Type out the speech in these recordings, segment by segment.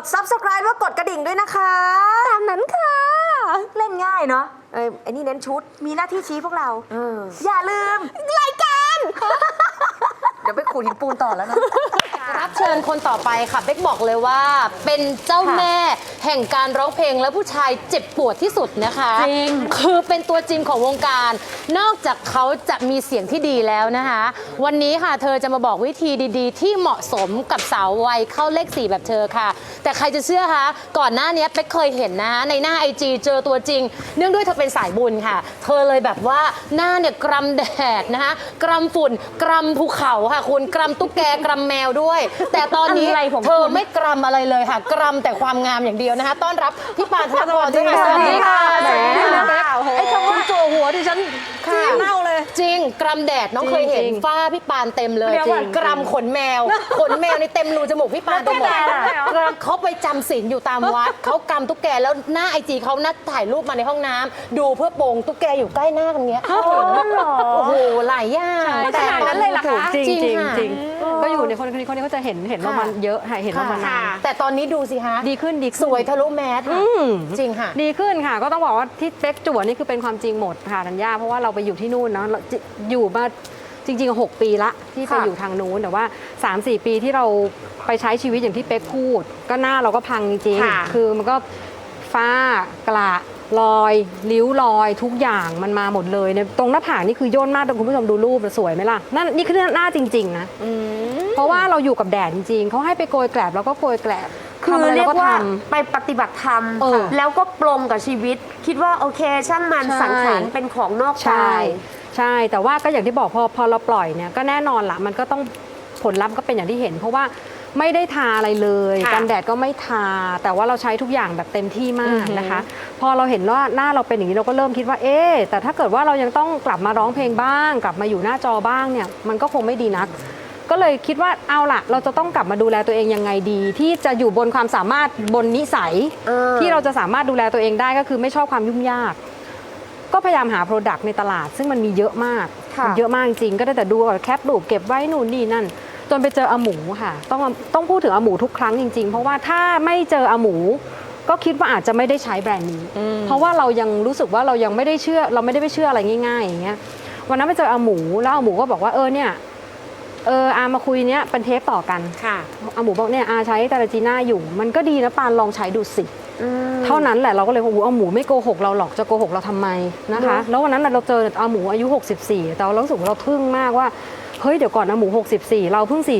ด subscribe ว่ากดกระดิ่งด้วยนะคะตามนั้นค่ะ เล่นง่ายเนาะเอ้ยไอ้นี่เน้นชุด มีหน้าที่ชี้พวกเราอย่าลืม รายการ เดี๋ยวไปขูดหินปูนต่อแล้วนะ รับเชิญคนต่อไปค่ะเบ๊กบอกเลยว่า เป็นเจ้าแม่แห่งการร้องเพลงและผู้ชายเจ็บปวดที่สุดนะคะจริงคือเป็นตัวจริงของวงการ นอกจากเขาจะมีเสียงที่ดีแล้วนะคะ วันนี้ค่ะเธอจะมาบอกวิธีดีๆ ที่เหมาะสมกับสาววัยเข้าเลข4แบบเธอค่ะ แต่ใครจะเชื่อคะก่อนหน้านี้เป๊กเคยเห็นนะคะในหน้าไอจีเจอตัวจริง เนื่องด้วยเธอเป็นสายบุญค่ะ เธอเลยแบบว่าหน้าเนี่ยกรำแดดนะคะกรำฝุ่นกรำภูเขาค่ะคุณกรำตุ๊กแกกรำแมวด้วย แต่ตอนนี้อะไรของเธอคุณไม่กรำอะไรเลยค่ะ กรำแต่ความงามอย่างเดียวนะคะ ต้อนรับพี่ปานธนพรด้วยค่ะสวัสดีค่ะสวัสดีค่ะแหม ไอ้คำว่าโจหัวดิฉันค่ะ เน่าเลย จริง กรำแดดน้องเคยเห็นจริงฝ้าพี่ปานเต็มเลยเดี๋ยวก่อนกรำขนแมว ขนแมวในเต็มรูจมูกพี่ปานไปหมดแล้วแกแดดอะกรำเขาไปจำศีลอยู่ตามวัด เขากำตุ๊กแกแล้วหน้าไอจีเขานัดถ่ายรูปมาในห้องน้ำดูเพื่อโปงตุ๊กแกอยู่ใกล้หน้ากันเงี้ยอ๋อเหรอโอ้โหหลายอย่างใช่ขนาดนั้นเลยเหรอคะ จริงจริงค่ะจริงก็อยู่ในคนคนนี้คนนี้ก็จะเห็นเห็นว่าค่ะมันเยอะค่ะเห็นว่ามันนาน แต่ตอนนี้ดูสิคะดีขึ้นดีขึ้น สวยทะลุแมสค่ะอืม จริงค่ะ ดีขึ้นค่ะ ก็ต้องบอกว่าที่เป๊กจั่วนี่คือเป็นความจริงหมดค่ะธัญญาเพราะว่าเราไปอยู่ที่นู่นเนาะเราจิอยู่มาจริงๆ 6 ปีละที่ไปค่ะ อยู่ทางนู้นแต่ว่า 3-4 ปีที่เราไปใช้ชีวิตอย่างที่เป๊กพูด ก็หน้าเราก็พังจริงค่ะ ๆคือมันก็ฝ้ากระ รอยริ้วรอยทุกอย่างมันมาหมดเลยเนี่ยตรงหน้าผากนี่คือย่นมากแต่คุณผู้ชมดูรูปสวยไหมล่ะนั่นนี่คือหน้าจริง ๆ นะเพราะว่าเราอยู่กับแดดจริงๆเขาให้ไปโกยแกลบแล้วก็โกยแกลบคือทำะไเรียกว่าทไปปฏิบัติธรรม เออแล้วก็ปลงกับชีวิต คิดว่าโอเคช่างมันใช่ สังขารเป็นของนอกำใช่ กาย ใช่ แต่ว่าก็อย่างที่บอกพอพอเราปล่อยเนี่ยก็แน่นอนละมันก็ต้องผลลัพธ์ก็เป็นอย่างที่เห็น เพราะว่า ไม่ได้ทาอะไรเลยค่ะกันแดดก็ไม่ทา แต่ว่าเราใช้ทุกอย่างแบบเต็มที่มากนะคะ พอเราเห็นว่าหน้าเราเป็นอย่างนี้เราก็เริ่มคิดว่าเอ๊ะแต่ถ้าเกิดว่าเรายังต้องกลับมาร้องเพลงบ้าง กลับมาอยู่หน้าจอบ้างเนี่ยมันก็คงไม่ดีนัก ก็เลยคิดว่าเอาล่ะ เราจะต้องกลับมาดูแลตัวเองยังไงดี ที่จะอยู่บนความสามารถบนนิสัยเออ ที่เราจะสามารถดูแลตัวเองได้ก็คือไม่ชอบความยุ่งยาก ก็พยายามหาโปรดักต์ในตลาด ซึ่งมันมีเยอะมากค่ะ มันเยอะมากจริงๆก็ได้แต่ดูก่อนแคปรูปเก็บไว้นู่นนี่นั่น จนไปเจออาหมูค่ะ ต้องต้องพูดถึงอาหมูทุกครั้งจริงๆ เพราะว่าถ้าไม่เจออาหมู ก็คิดว่าอาจจะไม่ได้ใช้แบรนด์นี้ เพราะว่าเรายังรู้สึกว่าเรายังไม่ได้เชื่อ เราไม่ได้ไปเชื่ออะไรง่ายๆอย่างเงี้ยวันนั้นไปเจออาหมูแล้วอาหมูก็บอกว่าเออเนี่ยเอออามาคุยเนี้ยเป็นเทปต่อกันค่ะอาหมูบอกเนี่ยอาใช้ตาราจีน่าอยู่ มันก็ดีนะปานลองใช้ดูสิเท่านั้นแหละเราก็เลยว่าโอ้โหอาหมูไม่โกหกเราหรอกจะโกหกเราทำไมนะคะ แล้ววันนั้นน่ะเราเจออาหมูอายุ 64 แต่เรารู้สึกว่าเราทึ่งมากว่า เฮ้ยเดี๋ยวก่อนอาหมู 64 เราเพิ่ง4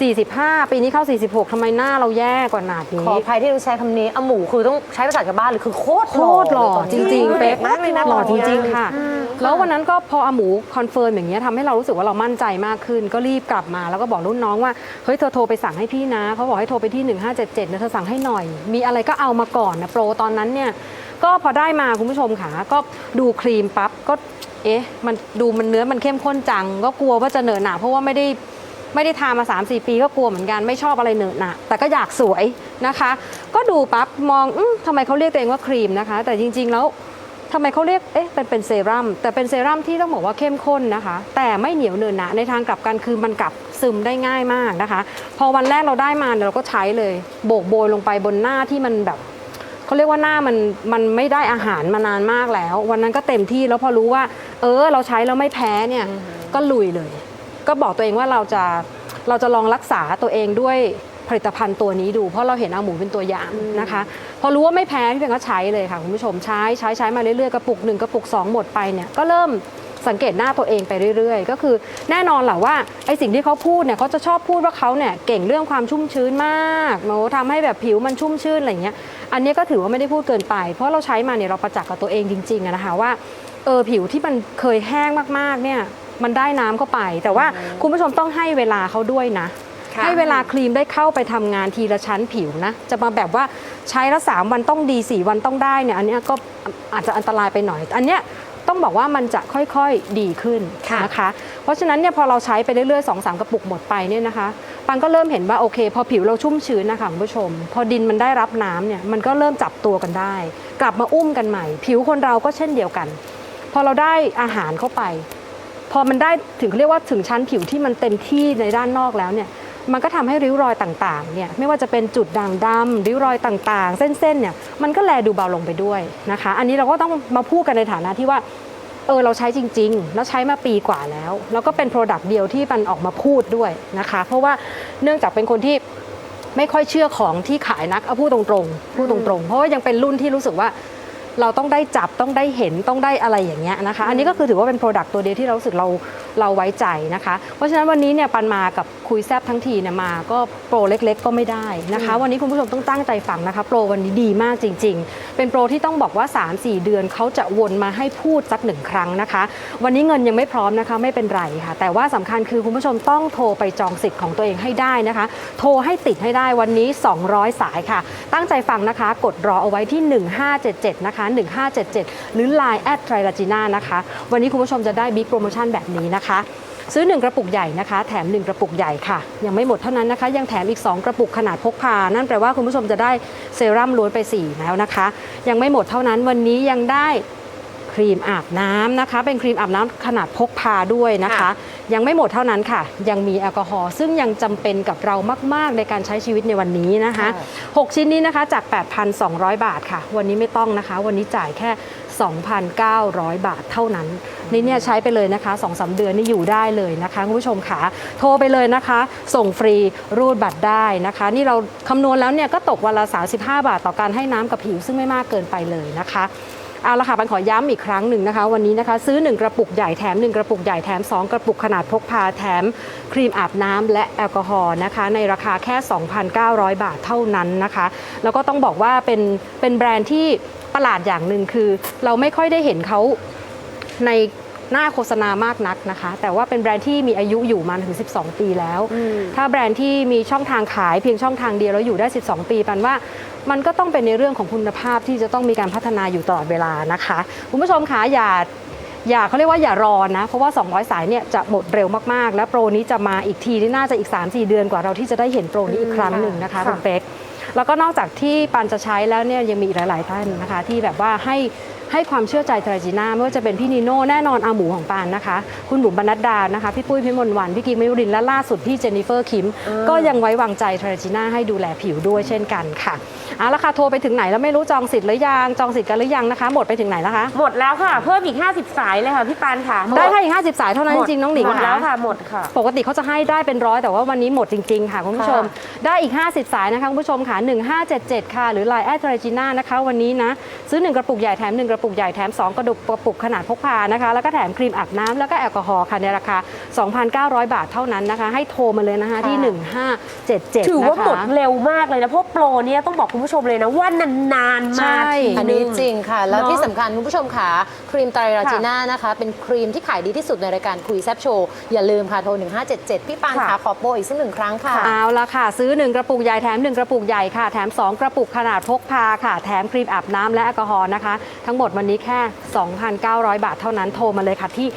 45 ปีนี้เข้า 46ทำไมหน้าเราแย่กว่าหนาดนี้ขออภัยที่ต้องใช้คำนี้อาหมูคือต้องใช้ภาษาชาวบ้านเลยคือโคตรโคตรหล่อเลยตนจนี้ริงๆเป๊กมากเลยนะหล่อตอนจเนี้ยริงๆค่ะ แล้ววันนั้นก็พออาหมูคอนเฟิร์มอย่างเงี้ยทำให้เรารู้สึกว่าเรามั่นใจมากขึ้น ก็รีบกลับมาแล้วก็บอกรุ่นน้องว่าเฮ้ยเธอโทรไปสั่งให้พี่นะเขาบอกให้โทรไปที่ 1577นะเธอสั่งให้หน่อย มีอะไรก็เอามาก่อนนะโปรตอนนั้นเนี่ยก็พอได้มาคุณผู้ชมค่ะก็ดูครีมปั๊บก็ เอ๊ะมันดูมันเนื้อมันเข้มข้นจัง ก็กลัวว่าจะเหนอะหนาเพราะว่าไม่ได้ไม่ได้ทามา 3-4 ปีก็กลัวเหมือนกันไม่ชอบอะไรเหนอะหนะแต่ก็อยากสวยนะคะ ก็ดูปั๊บมองอมทำไมเขาเรียกตัวเองว่าครีมนะคะ แต่จริง ๆ แล้วทำไมเขาเรียกเอ๊ะเป็นเป็นเซรั่มแต่เป็นเซรั่มที่ต้องบอกว่าเข้มข้นนะคะ แต่ไม่เหนียวเนินหนะในทางกลับกันคือมันกลับซึมได้ง่ายมากนะคะ พอวันแรกเราได้มาเราก็ใช้เลย โบกโบยลงไปบนหน้าที่มันแบบ เขาเรียกว่าหน้ามันมันไม่ได้อาหารมานานมากแล้ว วันนั้นก็เต็มที่แล้วพอรู้ว่า เออ เราใช้แล้วไม่แพ้เนี่ยก็ลุยเลย ก็บอกตัวเองว่าเราจะเราจะลองรักษาตัวเองด้วยผลิตภัณฑ์ตัวนี้ดู เพราะเราเห็นอาหมูเป็นตัวอย่างนะคะ พอรู้ว่าไม่แพ้พี่เป็นก็ใช้เลยค่ะคุณผู้ชมใช้ใช้ใช้มาเรื่อยๆกระปุกหนึ่งกระปุกสองหมดไปเนี่ยก็เริ่ม สังเกตหน้าตัวเองไปเรื่อยๆ ก็คือแน่นอนแหละว่าไอสิ่งที่เขาพูดเนี่ยเขาจะชอบพูดว่าเขาเนี่ยเก่งเรื่องความชุ่มชื้นมากโน้ทำให้แบบผิวมันชุ่มชื้นอะไรอย่างเงี้ยอันนี้ก็ถือว่าไม่ได้พูดเกินไป เพราะเราใช้มาเนี่ยเราประจักษ์กับตัวเองจริงๆอะนะคะว่าเออผิวที่มันเคยแห้งมากๆเนี่ยมันได้น้ำเข้าไป แต่ว่าคุณผู้ชมต้องให้เวลาเขาด้วยนะค่ะให้เวลาครีมได้เข้าไปทำงานทีละชั้นผิวนะ จะมาแบบว่าใช้แล้วสามวันต้องดีสี่วันต้องได้เนี่ยอันเนี้ยก็อาจจะอันตรายไปหน่อย อันเนี้ย ต้องบอกว่ามันจะค่อยๆดีขึ้นค่ะนะคะ เพราะฉะนั้นเนี่ยพอเราใช้ไปเรื่อยๆสองสามกระปุกหมดไปเนี่ยนะคะปังก็เริ่มเห็นว่าโอเค พอผิวเราชุ่มชื้นนะคะคุณผู้ชม พอดินมันได้รับน้ำเนี่ยมันก็เริ่มจับตัวกันได้ กลับมาอุ้มกันใหม่ ผิวคนเราก็เช่นเดียวกัน พอเราได้อาหารเข้าไป พอมันได้ถึงเขาเรียกว่าถึงชั้นผิวที่มันเต็มที่ในด้านนอกแล้วเนี่ย มันก็ทำให้ริ้วรอยต่างๆเนี่ยไม่ว่าจะเป็นจุดด่างดำริ้วรอยต่างๆ เส้นๆเนี่ยมันก็แลดูเบาลงไปด้วยนะคะ อันนี้เราก็ต้องมาพูดกันในฐานะที่ว่าเออเราใช้จริง ๆ แล้วใช้มาปีกว่าแล้ว แล้วก็เป็นโปรดักต์เดียวที่มันออกมาพูดด้วยนะคะ เพราะว่าเนื่องจากเป็นคนที่ไม่ค่อยเชื่อของที่ขายนักเอาพูดตรงๆพูดตรงๆ เพราะว่ายังเป็นรุ่นที่รู้สึกว่าเราต้องได้จับต้องได้เห็นต้องได้อะไรอย่างเงี้ยนะคะ อันนี้ก็คือถือว่าเป็นโปรดักต์ตัวเดียวที่เรารู้สึกเรา เราไว้ใจนะคะ เพราะฉะนั้นวันนี้เนี่ยปันมากับคุยแซบทั้งทีเนี่ยมาก็โปรเล็กๆ ก็ไม่ได้นะคะ วันนี้คุณผู้ชมต้องตั้งใจฟังนะคะ โปรวันนี้ดีมากจริง ๆ เป็นโปรที่ต้องบอกว่า 3-4 เดือนเขาจะวนมาให้พูดสักหนึ่งครั้งนะคะ วันนี้เงินยังไม่พร้อมนะคะไม่เป็นไรค่ะ แต่ว่าสำคัญคือคุณผู้ชมต้องโทรไปจองสิทธิ์ของตัวเองให้ได้นะคะ โทรให้ติดให้ได้วันนี้ 200 สายค่ะ ตั้งใจฟังนะคะ กดรอเอาไว้ที่ 1577นะคะ1577 หรือ Line แอดไทรลาจีน่านะคะ วันนี้คุณผู้ชมจะได้บิ๊กโปรโมชั่นแบบนี้นะคะซื้อ 1 กระปุกใหญ่นะคะ แถม 1 กระปุกใหญ่ค่ะ ยังไม่หมดเท่านั้นนะคะ ยังแถมอีก 2 กระปุกขนาดพกพา นั่นแปลว่าคุณผู้ชมจะได้เซรั่มล้วนไป 4 แล้วนะคะ ยังไม่หมดเท่านั้นวันนี้ยังได้ครีมอาบน้ำนะคะ เป็นครีมอาบน้ำขนาดพกพาด้วยนะคะ ยังไม่หมดเท่านั้นค่ะ ยังมีแอลกอฮอล์ซึ่งยังจำเป็นกับเรามาก ๆ ในการใช้ชีวิตในวันนี้นะคะ 6 ชิ้นนี้นะคะจาก 8,200 บาทค่ะ วันนี้ไม่ต้องนะคะ วันนี้จ่ายแค่ 2,900 บาทเท่านั้นนี่เนี่ยใช้ไปเลยนะคะ2อสเดือนนี่อยู่ได้เลยนะคะคุณผู้ชมค่ะโทรไปเลยนะคะ ส่งฟรีรูดบัตรได้นะคะ นี่เราคำนวณแล้วเนี่ยก็ตกวันละ35 บาทต่อการให้น้ำกับผิวซึ่งไม่มากเกินไปเลยนะคะ เอาละค่ะปันขอย้ำอีกครั้งหนึ่งนะคะ วันนี้นะคะ ซื้อ 1 กระปุกใหญ่แถม 1 กระปุกใหญ่แถม 2 กระปุกขนาดพกพาแถมครีมอาบน้ำและแอลกอฮอล์นะคะ ในราคาแค่ 2,900 บาทเท่านั้นนะคะ แล้วก็ต้องบอกว่าเป็นเป็นแบรนด์ที่ประหลาดอย่างหนึ่งคือ เราไม่ค่อยได้เห็นเขาใน หน้าโฆษณามากนักนะคะ แต่ว่าเป็นแบรนด์ที่มีอายุอยู่มาถึง 12 ปีแล้ว ถ้าแบรนด์ที่มีช่องทางขายเพียงช่องทางเดียวแล้วอยู่ได้ 12 ปีปันว่ามันก็ต้องเป็นในเรื่องของคุณภาพที่จะต้องมีการพัฒนาอยู่ตลอดเวลานะคะคุณผู้ชมคะอย่าอย่าเขาเรียกว่าอย่ารอนะ เพราะว่า 200 สายเนี่ยจะหมดเร็วมากๆ และโปรนี้จะมาอีกทีที่น่าจะอีก 3-4 เดือนกว่าเราที่จะได้เห็นโปรนี้อีกครั้งหนึ่งนะคะคุณเป๊กแล้วก็นอกจากที่ปันจะใช้แล้วเนี่ยยังมีอีกหลาย ๆ ท่านนะคะ ที่แบบว่าให้ ให้ความเชื่อใจทราจีน่าไม่ว่าจะเป็นพี่นีโน่แน่นอนอาหมูของปานนะคะ คุณบุ๋มบรรณัดดานะคะพี่ปุ้ยพิมลวันพี่กิ๊กมิวรินทร์และล่าสุดพี่เจนนิเฟอร์คิมก็ยังไว้วางใจทราจีน่าให้ดูแลผิวด้วยเช่นกันค่ะเอาละค่ะโทรไปถึงไหนแล้วไม่รู้จองสิทธิ์หรือยังจองสิทธิ์กันหรือยังนะคะ หมดไปถึงไหนแล้วคะหมดแล้วค่ะ เพิ่มอีก 50 สายเลยค่ะพี่ปานค่ะได้แค่อีก50 สายเท่านั้นจริงๆน้องหนิงหมดแล้วค่ะหมดค่ะ ปกติเขาจะให้ได้เป็นร้อยแต่ว่าวันนี้หมดจริงๆค่ะคุณผู้ชม ได้อีก 50 สายนะคะคุณผู้ชมค่ะ1577 ค่ะ หรือ Line แอดเทรจิน่านะคะ วันนี้นะซื้อ1กระปุกใหญ่แถม1กระปุกใหญ่แถม 2 กระดุกกระปุกขนาดพกพานะคะ แล้วก็แถมครีมอาบน้ำแล้วก็แอลกอฮอล์ค่ะในราคา 2,900 บาทเท่านั้นนะคะ ให้โทรมาเลยนะคะที่ 1577 ถือว่านะคะหมดเร็วมากเลยนะ เพราะโปรเนี่ยต้องบอกคุณผู้ชมเลยนะว่านานๆใช่มาทีอันนึนี้งจริงค่ะ แล้วเนอะที่สำคัญคุณผู้ชมค่ะครีมไตรราจีน่านะคะ เป็นครีมที่ขายดีที่สุดในรายการคุยแซบโชว์อย่าลืมค่ะโทร 1577 พี่ปานค่ะขาขอโปรอีกสักหนึ่งครั้งค่ะเอาละค่ะ ซื้อ 1 กระปุกใหญ่แถม 1 กระปุกใหญ่ค่ะแถม 2 กระปุกขนาดพกพาค่ะ แถมครีมอาบน้ำและแอลกอฮอล์นะคะ ทั้งหมดวันนี้แค่ 2,900 บาทเท่านั้นโทรมาเลยค่ะที่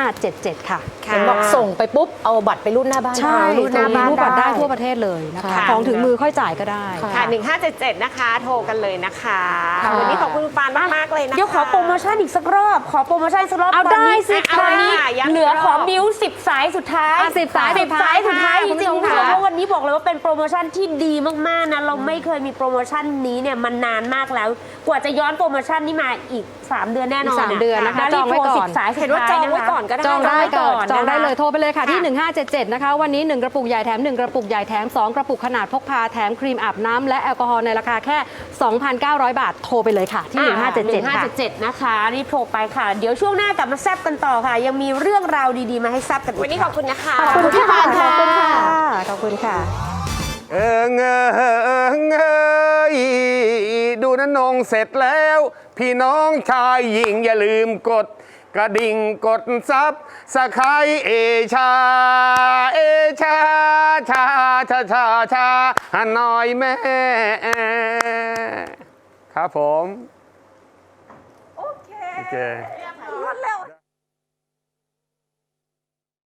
1577 ค่ะ เห็นบอกส่งไปปุ๊บเอาบัตรไปรุ่นหน้าบ้านใช่ได้รูดหน้าบ้านรูดบับัตตรรได้ได้ทั่วประเทศเลยนะคะค่ะของถึงมือค่อยจ่ายก็ได้ค่ะค่ะ1577 นะคะ โทรกันเลยนะคะค่ะวันนี้ขอบคุณคุณปานมากๆเลยนะคะเดี๋ยวขอโปรโมชั่นอีกสักรอบ ขอโปรโมชั่นอีกสักรอบเอาตนนี้ได้สิตอนนี้ค่ะย้ำเหลืออีกรอบขอบิ้วสิบสายสุดท้ายอะ10สายสิบสายสุดท้ายจสุดท้ายริงๆคุณค่ะผู้ชมเพราะวันนี้บอกเลยว่าเป็นโปรโมชั่นที่ดีมากๆนะเราไม่เคยมีโปรโมชั่นนี้เนี่ยมันนานมากแล้ว กว่าจะย้อนโปรโมชั่นนี้มาอีก 3 เดือนแน่นอนอีกสามเดือนนะคะรีบจองไว้โทรก่อนสิบสายสุดท้ายเห็นว่าจองไว้ะคะก่อนก็ได้จองได้จองไว้ก่ก่ออนนจองได้นะคะเลยโทรไปเลยค่ะที่ค่ะ1577 นะคะ วันนี้ 1 กระปุกใหญ่แถม 1 กระปุกใหญ่แถม 2 กระปุกขนาดพกพาแถมครีมอาบน้ำและแอลกอฮอล์ในราคาแค่ 2,900 บาทโทรไปเลยค่ะ ที่ 1577 ค่ะ 1577 นะคะรีบโทรไปค่ะ เดี๋ยวช่วงหน้ากลับมาแซบกันต่อค่ะ ยังมีเรื่องราวดีๆ มาให้แซบกันอีกวันนี้ขอบคุณนะคะ ขอบคุณพี่ปานค่ะ ขอบคุณค่ะ เออเงอเงยดูนันนงเสร็จแล้ว พี่น้องชายหญิงอย่าลืมกด กระดิ่งกดซับสไครเอชา เอชา ชา ชา ชา ชาฮานอยแม่ ครับผม โอเคโอเค